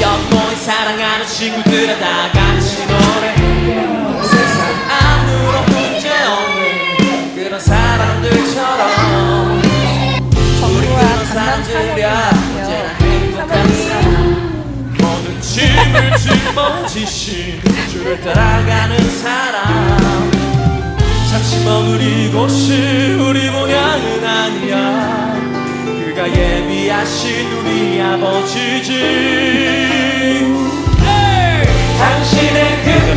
연보인 사랑하는 친구들아 다 같이 노래. 세상 아무런 문제 없는 그런 사람들처럼. 우리 그런 사람들이야. 언제나 행복한 사람. 모든 짐을 짊어지신 주를 따라가는 사람. 잠시 머무리고 싶 전능하신 우리 아버지지 hey! 당신의 그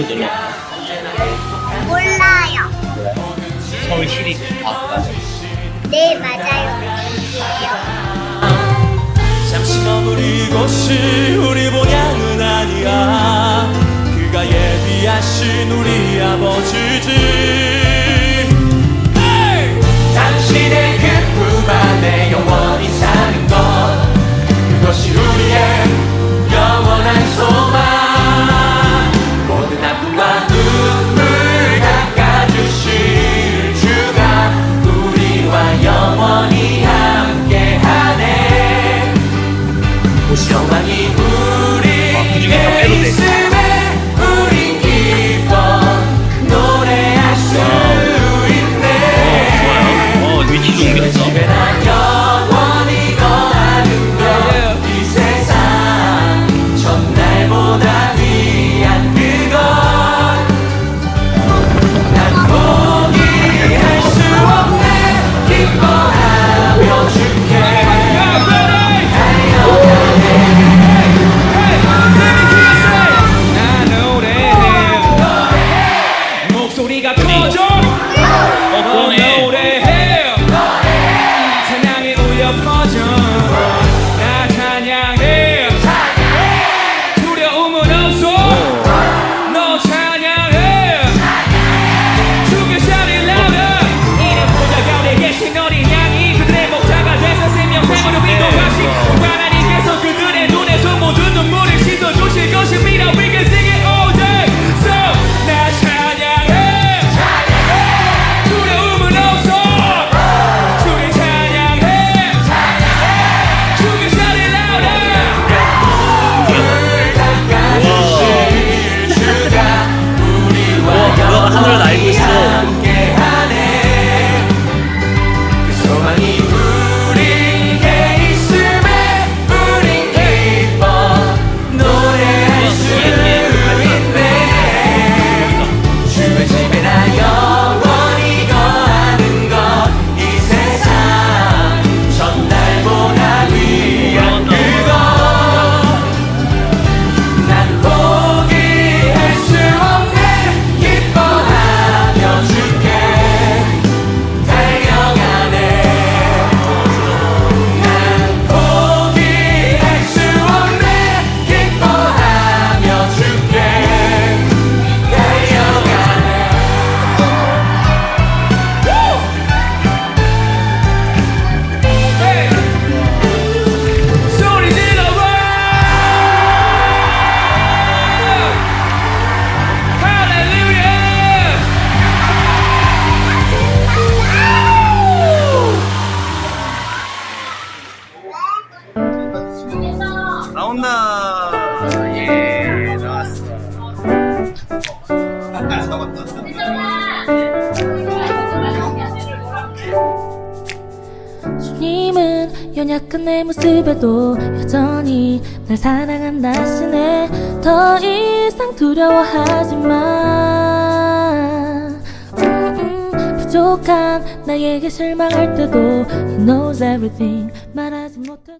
위로 눌러. 가? 몰라요. 서울 시립 과학관. 네, 맞아요. 잠시 머무리고 싶 나온다. 예, 나왔어. 주님은 연약한 내 모습에도 여전히 날 사랑한다시네 더 이상 두려워하지 마 음, 부족한 나에게 실망할 때도 He knows everything 말하지 못해